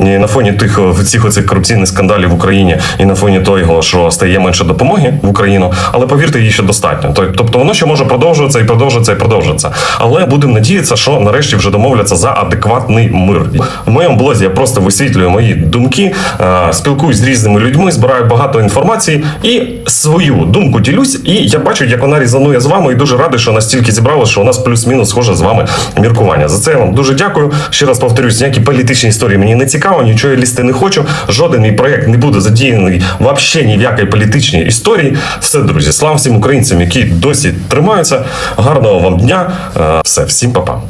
І на фоні тих о, цих оцих корупційних скандалів в Україні і на фоні того, що стає менше допомоги в Україну, але повірте, її ще достатньо. Тобто- воно ще може продовжуватися і продовжуватися і продовжуватися. Але будемо надіятися, що нарешті вже домовляться за адекватний мир. В моєму блозі я просто висвітлюю мої думки, е, спілкуюсь з різними людьми, збираю багато інформації і свою думку ділюсь. І я бачу, як вона різанує з вами, і дуже радий, що настільки зібралося, що у нас плюс-мінус схоже з вами міркування. За це я вам дуже дякую. Ще раз повторюсь, ніякі політичні історії мені не цікаво, нічого лізти не хочу. Жоден мій проєкт не буде задіяний взагалі ні в якій політичній історії. Все, друзі, слава всім українцям, які досі тримаються. Гарного вам дня. Е, Все, всім па-па.